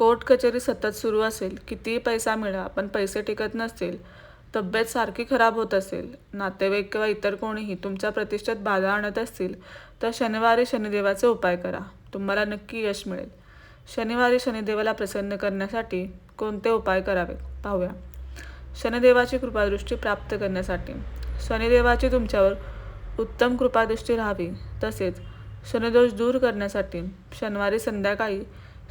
Court कचेरी सतत सुरू असेल कितीही पैसा मिळा पण पैसे टिकत नसतील तब्येत सारखी खराब होत असेल नातेवाईक किंवा इतर कोणीही तुमच्या प्रतिष्ठेत बाधा आणत असतील तर शनिवारी शनिदेवाचे उपाय करा. तुम्हाला नक्की यश मिळेल. शनिवारी शनिदेवाला प्रसन्न करण्यासाठी कोणते उपाय करावेत? पाहूया. शनिदेवाची कृपादृष्टी प्राप्त करण्यासाठी. शनिदेवाची तुमच्यावर उत्तम कृपादृष्टी राहावी. तसेच शनिदोष दूर करण्यासाठी शनिवारी संध्याकाळी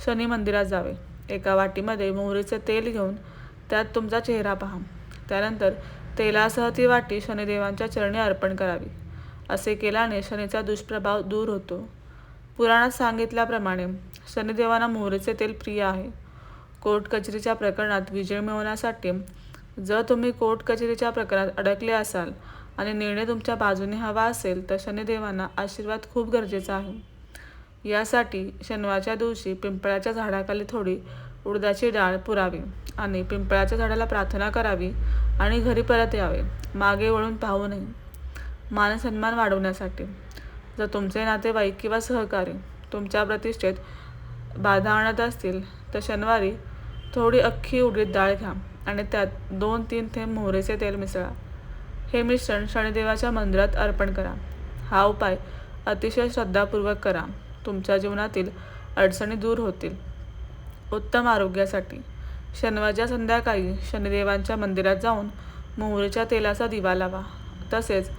शनी मंदिरात जावे. एका वाटीमध्ये मोहरीचे तेल घेऊन त्यात तुमचा चेहरा पहा. त्यानंतर तेलासह ती वाटी शनिदेवांच्या चरणी अर्पण करावी. असे केल्याने शनीचा दुष्प्रभाव दूर होतो. पुराणात सांगितल्याप्रमाणे शनिदेवांना मोहरीचे तेल प्रिय आहे. कोर्ट कचेरीच्या प्रकरणात विजय मिळवण्यासाठी जर तुम्ही कोर्ट कचेरीच्या प्रकरणात अडकले असाल आणि निर्णय तुमच्या बाजूने हवा असेल तर शनिदेवांना आशीर्वाद खूप गरजेचा आहे. यासाठी शनिवारच्या दिवशी पिंपळाच्या झाडाखाली थोडी उडदाची डाळ पुरावी आणि पिंपळाच्या झाडाला प्रार्थना करावी आणि घरी परत यावे. मागे वळून पाहू नये. मानसन्मान वाढवण्यासाठी. जर तुमचे नातेवाईक किंवा सहकारी तुमच्या प्रतिष्ठेत बाधा आणत असतील तर शनिवारी थोडी अख्खी उडीद डाळ घ्या आणि त्यात दोन तीन थेंब मोहरेचे तेल मिसळा. हे मिश्रण शनिदेवाच्या मंदिरात अर्पण करा. हा उपाय अतिशय श्रद्धापूर्वक करा. तुमच्या जीवनातील अडचणी दूर होतील. उत्तम आरोग्यासाठी. शनिवारच्या संध्याकाळी शनिदेवांच्या मंदिरात जाऊन मोहरीच्या तेलाचा दिवा लावा. तसेच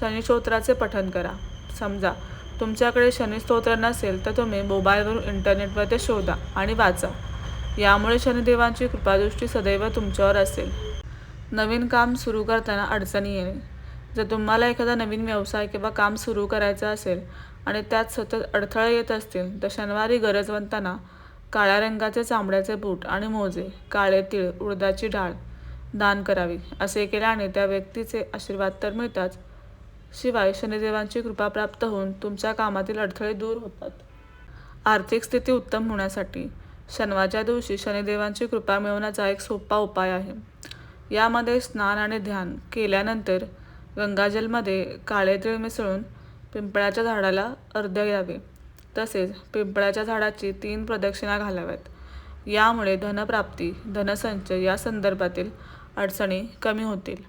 शनिस्तोत्राचे पठन करा. समजा तुमच्याकडे शनिस्तोत्र नसेल तर तुम्ही मोबाईलवरून इंटरनेटवर ते शोधा आणि वाचा. यामुळे शनिदेवांची कृपादृष्टी सदैव तुमच्यावर असेल. नवीन काम सुरू करताना अडचणी येणे. जर तुम्हाला एखादा नवीन व्यवसाय किंवा काम सुरू करायचं असेल आणि त्यात सतत अडथळे येत असतील तर शनिवारी गरजवंतांना काळ्या रंगाचे चांबड्याचे बूट आणि मोजे काळे तीळ उडदाची डाळ दान करावी असे केल्याने त्या व्यक्तीचे आशीर्वाद तर मिळतात शिवाय शनिदेवांची कृपा प्राप्त होऊन तुमच्या कामातील अडथळे दूर होतात. आर्थिक स्थिती उत्तम होण्यासाठी शनिवारच्या दिवशी शनिदेवांची कृपा मिळवण्याचा एक सोपा उपाय आहे. यामध्ये स्नान आणि ध्यान केल्यानंतर गंगाजलमध्ये काळे तीळ मिसळून पिंपळाच्या झाडाला अर्ध्य द्यावे तसेच पिंपळाच्या झाडाची तीन प्रदक्षिणा घालाव्यात. यामुळे धनप्राप्ती धनसंचय या संदर्भातील अडचणी कमी होतील.